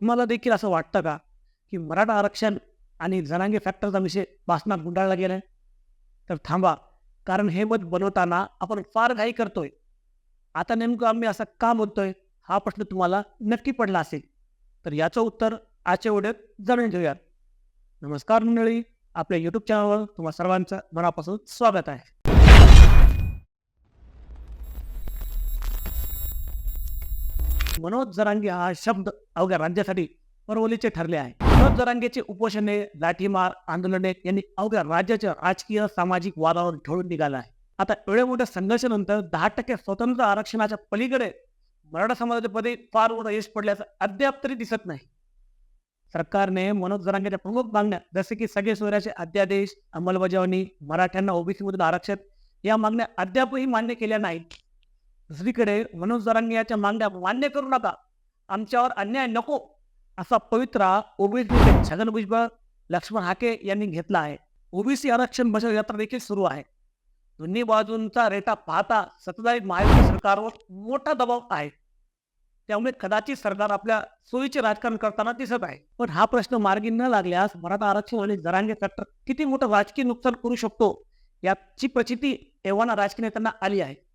तुम्हाला देखील असं वाटतं का की मराठा आरक्षण आणि जनांगी फॅक्टरचा विषय भाषणात गुंडाळला गेलाय? तर थांबा कारण हे मत बनवताना आपण फार घाई करतोय. आता नेमकं आम्ही असं का बोलतोय हा प्रश्न तुम्हाला नक्की पडला असेल. तर याचं उत्तर आजच्या व्हिडिओत जाणून घेऊयात. नमस्कार मंडळी आपल्या यूट्यूब चॅनलवर तुम्हाला सर्वांचं मनापासून स्वागत आहे. मनोज जरांगे हा शब्द अवघ्या राज्यासाठी परवलीचे ठरले आहे. मनोज जरांगेचे उपोषणे लाठीमार आंदोलने यांनी अवघ्या राज्याच्या राजकीय सामाजिक वादावर ठेवून निघालं आहे. आता एवढ्या मोठ्या संघर्षानंतर दहा टक्के स्वतंत्र आरक्षणाच्या पलीकडे मराठा समाजाच्या पदे फार मोठं यश पडल्याचं अद्याप तरी दिसत नाही. सरकारने मनोज जरांगेच्या प्रमुख मागण्या जसे की सगळे सोयऱ्याचे अध्यादेश अंमलबजावणी मराठ्यांना ओबीसी मधून आरक्षण या मागण्या अद्यापही मान्य केल्या नाहीत. दुसरीकडे मनोज याच्या मागण्या मान्य करू नका. आमच्यावर अन्याय नको असा पवित्रा ओबीसी छगन भुजबळ लक्ष्मण हाके यांनी घेतला आहे. ओबीसी आरक्षण बचाव यात्रा देखील सुरू आहे. दोन्ही बाजूंचा रेटा पाहता सत्ताधारी महायुती सरकारवर मोठा दबाव आहे. त्यामुळे कदाचित सरकार आपल्या सोयीचे राजकारण करताना दिसत आहे. पण हा प्रश्न मार्गी न लागल्यास मराठा आरक्षण आणि जरांगे फॅक्टर किती मोठं राजकीय नुकसान करू शकतो याची प्रचिती एव्हाना राजकीय नेत्यांना आली आहे.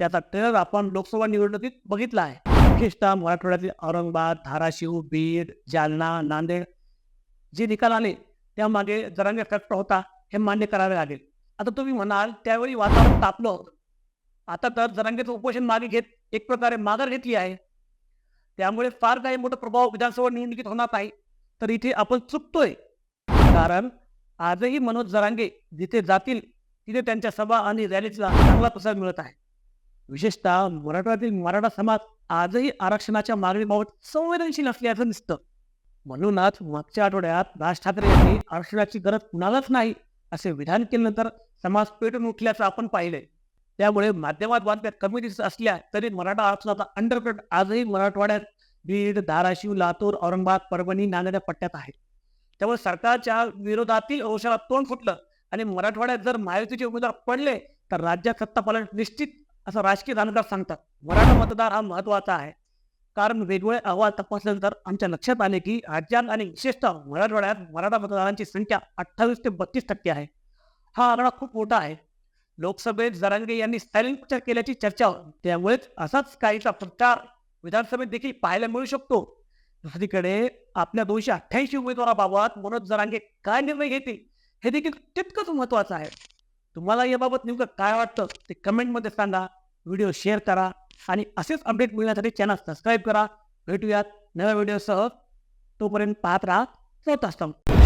त्याचा ट्रेलर आपण लोकसभा निवडणुकीत बघितला आहे. विशेषतः मराठवाड्यातील औरंगाबाद धाराशिव बीड जालना नांदेड जे निकाल आले त्यामागे जरांगे फॅक्टर होता हे मान्य करावे लागेल. आता तुम्ही म्हणाल त्यावेळी वातावरण तापलं. होतं आता तर जरांगेचं उपोषण मागे घेत एक प्रकारे माघार घेतली आहे. त्यामुळे फार काही मोठा प्रभाव विधानसभा निवडणुकीत होणार नाही. तर इथे आपण चुकतोय. कारण आजही मनोज जरांगे जिथे जातील तिथे त्यांच्या सभा आणि रॅलीचा चांगला प्रसार मिळत आहे. विशेषतः मराठवाड्यातील मराठा समाज आजही आरक्षणाच्या मागणीबाबत संवेदनशील असल्याचं दिसतं. म्हणूनच मागच्या आठवड्यात राज ठाकरे यांनी आरक्षणाची गरज कुणालाच नाही असे विधान केल्यानंतर समाज पेटून उठल्याचं आपण पाहिलंय. त्यामुळे माध्यमात बातम्या कमी दिसत असल्या तरी मराठा आरक्षणाचा अंडरकट आजही मराठवाड्यात बीड धाराशिव लातूर औरंगाबाद परभणी नांदेड्या पट्ट्यात आहे. त्यामुळे सरकारच्या विरोधातील अंशाला तोंड फुटलं आणि मराठवाड्यात जर महायुतीचे उमेदवार पडले तर राज्यात सत्तापालन निश्चित असं राजकीय जाणकार सांगतात. मराठा मतदार हा महत्त्वाचा आहे. कारण वेगवेगळे अहवाल तपासल्यानंतर आमच्या लक्षात आले की राज्यात आणि विशेषतः मराठवाड्यात मराठा मतदारांची संख्या अठ्ठावीस ते बत्तीस टक्के आहे. हा आकडा खूप मोठा आहे. लोकसभेत जरांगे यांनी सायलेंट प्रचार केल्याची चर्चा होती. त्यामुळेच असाच काहीचा प्रचार विधानसभेत देखील पाहायला मिळू शकतो. दुसरीकडे आपल्या दोनशे अठ्ठ्याऐंशी उमेदवाराबाबत मनोज जरांगे काय निर्णय घेतील हे देखील तितकंच महत्वाचं आहे. तुम्हाला याबाबत नेमकं काय वाटतं ते कमेंटमध्ये सांगा. व्हिडिओ शेअर करा आणि असेच अपडेट मिळण्यासाठी चॅनल सबस्क्राईब करा. भेटूयात नव्या व्हिडिओसह तोपर्यंत पाहत राहा. चौथा स्तंभ.